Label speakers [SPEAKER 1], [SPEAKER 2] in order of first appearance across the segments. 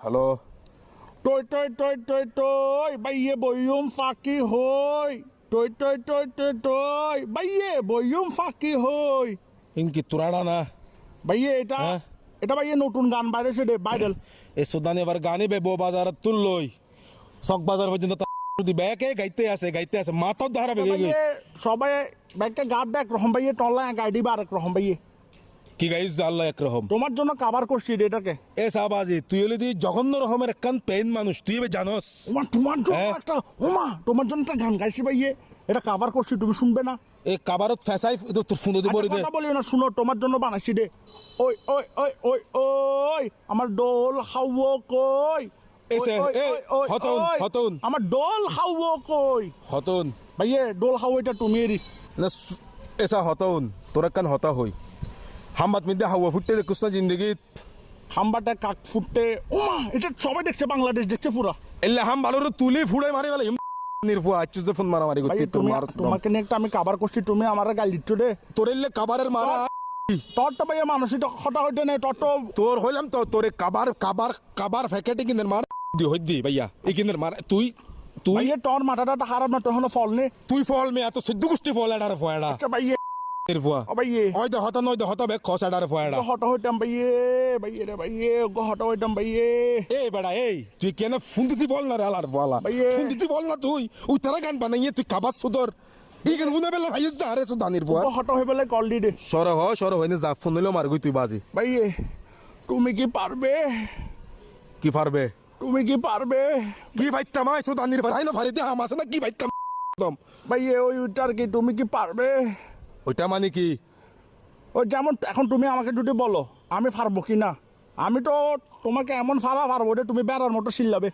[SPEAKER 1] Hello
[SPEAKER 2] টই টই টই টই টই বাইয়ে বইয়ুম ফাঁকি হই টই টই টই টই টই বাইয়ে বইয়ুম ফাঁকি হই
[SPEAKER 1] ইনকি তোরাড়া না
[SPEAKER 2] ভাইয়ে এটা? এটা ভাইয়ে নতুন গান বাইরেছে রে ভাইরাল
[SPEAKER 1] এই সুদানি এবার গানি বে বো বাজার তুললই চক বাজার পর্যন্ত তা দি ব্যাকে গাইতে আছে গাইতে আছে মাথাও ধারা
[SPEAKER 2] সবাই ব্যাগটা গাড এক রকম ভাইয়ে টল্লা গাইডি বা আরেক রকম ভাইয়ে
[SPEAKER 1] কি গাইস আল্লাহ একরকম।
[SPEAKER 2] তোমার জন্য কাবার করছি রে এটাকে।
[SPEAKER 1] এ সাবাজি তুই হলি দি জঘন্য রকমের একখান পেন মানুষ তুই এবে জানোস।
[SPEAKER 2] তোমার জন্য
[SPEAKER 1] হ্যাঁ?
[SPEAKER 2] একটা ওমা তোমার জন্য একটা গান গাইছি ভাইয়ে এটা কাবার করছি তুমি শুনবে না।
[SPEAKER 1] এ কাবারত ফেসাই তোর
[SPEAKER 2] আচ্ছা,
[SPEAKER 1] দে।
[SPEAKER 2] কথা বলিও না শুনো তোমার জন্য বানাইছি রে। ওই ওই ওই ওই ওই আমার ডোল হাওয়া কই?
[SPEAKER 1] এসে, হতন, হতন।
[SPEAKER 2] আমার ডোল হাওয়া কই?
[SPEAKER 1] হতন।
[SPEAKER 2] ভাইয়ে ডোল হাওয়া এটা তুমি
[SPEAKER 1] না এসা হতন তোর একখান হতা হই। হাম্বাত মিদ্যে হাওয়া ফুটতে দেখুস না জিন্দগিত
[SPEAKER 2] খাম্বাটা কাক ফুটতে ওমা এটা সবাই দেখছে বাংলাদেশ দেখছে পুরা।
[SPEAKER 1] এলে হাম ভালো তুলি ফুড়ে মারি বলে নির্ফুয়া আচ্ছু যে ফোন মারামারি
[SPEAKER 2] ভাই
[SPEAKER 1] করতে তোর
[SPEAKER 2] তুমি
[SPEAKER 1] মার
[SPEAKER 2] তোমাকে নিয়ে একটা আমি কাবার করছি তুমি আমার গাল দিচ্ছ রে।
[SPEAKER 1] তোর এলে কাবারের মারা
[SPEAKER 2] তোর তো ভাইয়া মানসিক হতা হইতে নেই তোর তো
[SPEAKER 1] তোর হইলাম তো তোরে কাবার কাবার কাবার ফ্যাকেটে কিনের মার দি হই দি ভাইয়া এই কিনের মার তুই তুই
[SPEAKER 2] তোর মাথাটা খারাপ না তখন ফল নে
[SPEAKER 1] তুই ফল মে এত সিদ্ধ গোষ্ঠী ফল এডার ফয়ডা
[SPEAKER 2] আচ্ছা ভাইয়ে।
[SPEAKER 1] ফুয়া
[SPEAKER 2] ও ভাইয়ে
[SPEAKER 1] ওই হতা নয় দে হতা বে খস এডার ফয়ডা
[SPEAKER 2] হতা হইতাম ভাইয়ে ভাইয়ে রে ভাইয়ে গো হতা হইতাম ভাইয়ে
[SPEAKER 1] এই বেড়া এই তুই কেন ফোন দিতে বল না রে আলার
[SPEAKER 2] ভাইয়ে।
[SPEAKER 1] ফোন দিতে বল না তুই ওই তারা গান বানাইয়ে তুই কাবার সুদর। এই গান বেলা ভাইস দা আরে সুদানির ফুয়া
[SPEAKER 2] গো হতা হই কল দি দে।
[SPEAKER 1] সর হ সর হইনে যা ফোন হইল মার গই তুই বাজি।
[SPEAKER 2] ভাইয়ে তুমি কি পারবে?
[SPEAKER 1] কি পারবে?
[SPEAKER 2] তুমি কি পারবে?
[SPEAKER 1] কি ভাইতাম আই সুদানির ভাই না ভারি দে হাম না কি ভাইতাম একদম।
[SPEAKER 2] ভাইয়ে ওই ওইটার কি তুমি কি পারবে?
[SPEAKER 1] ওইটা মানে কি?
[SPEAKER 2] ওই যেমন এখন তুমি আমাকে যদি বলো আমি পারব কি না? আমি তো তোমাকে এমন ফারা পারব যে তুমি বেড়ার মতো চিল্লাবে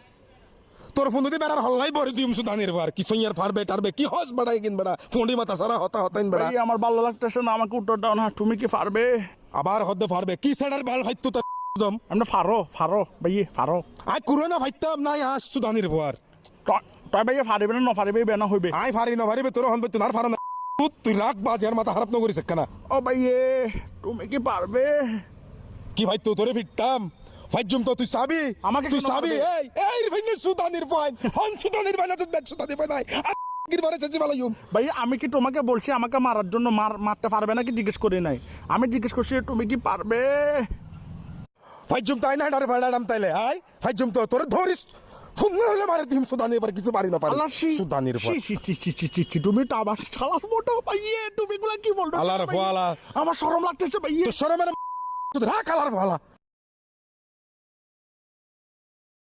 [SPEAKER 1] তোর ফোন দিতে বেড়ার হল্লাই বরে দিম সুদানির ভার কি সইয়ার ফারবে টারবে কি হস বাড়াই কিন বেড়া? ফোনডি মাথা সারা হতা হতাইন বেড়া।
[SPEAKER 2] ভাই আমার ভালো লাগতেছে না আমাকে উত্তর দাও না তুমি কি পারবে
[SPEAKER 1] আবার হদ্দে ফারবে কি সেডার বাল ভাইতো তোর একদম?
[SPEAKER 2] আমরা ফারো ফারো ভাইয়ে ফারো।
[SPEAKER 1] আই কুরো ভাইতাম নাই আস সুদানির
[SPEAKER 2] ত- তই ভাইয়ে ফারিবে না নফারিবে বেনা হইবে।
[SPEAKER 1] আই ফারি না ফারিবে তোর হন তুই আর ফারা না। তুই তুই রাখ বাজার মাথা খারাপ নগরিস কেনা।
[SPEAKER 2] ও ভাইয়ে তুমি কি পারবে?
[SPEAKER 1] কি ভাই তো তোরে ফিরতাম? ফাইজুম তো তুই সাবি
[SPEAKER 2] আমাকে
[SPEAKER 1] তুই সাবি? এই এই হন নাই।
[SPEAKER 2] আমি কি তোমাকে বলছি আমাকে মারার জন্য মার মারতে পারবে নাকি জিজ্ঞেস করি নাই? আমি জিজ্ঞেস করছি তুমি কি পারবে?
[SPEAKER 1] ফাইজুম তাই না ডারে ভাড়াম তাইলে আই ফাইজুম তো তোরে ধরিস। না হলে মারে দিম সুদানির ভাই কিছু পারি না পারি
[SPEAKER 2] শি- শি, তুমি আমার শালার মোটো ভাইয়ে তুমি এগুলা কি বলছো
[SPEAKER 1] আল্লাহর
[SPEAKER 2] ভাইয়ে?
[SPEAKER 1] ফালা।
[SPEAKER 2] আমার শরম লাগতেছে ভাইয়ে
[SPEAKER 1] তোর রাখ আলার ভালা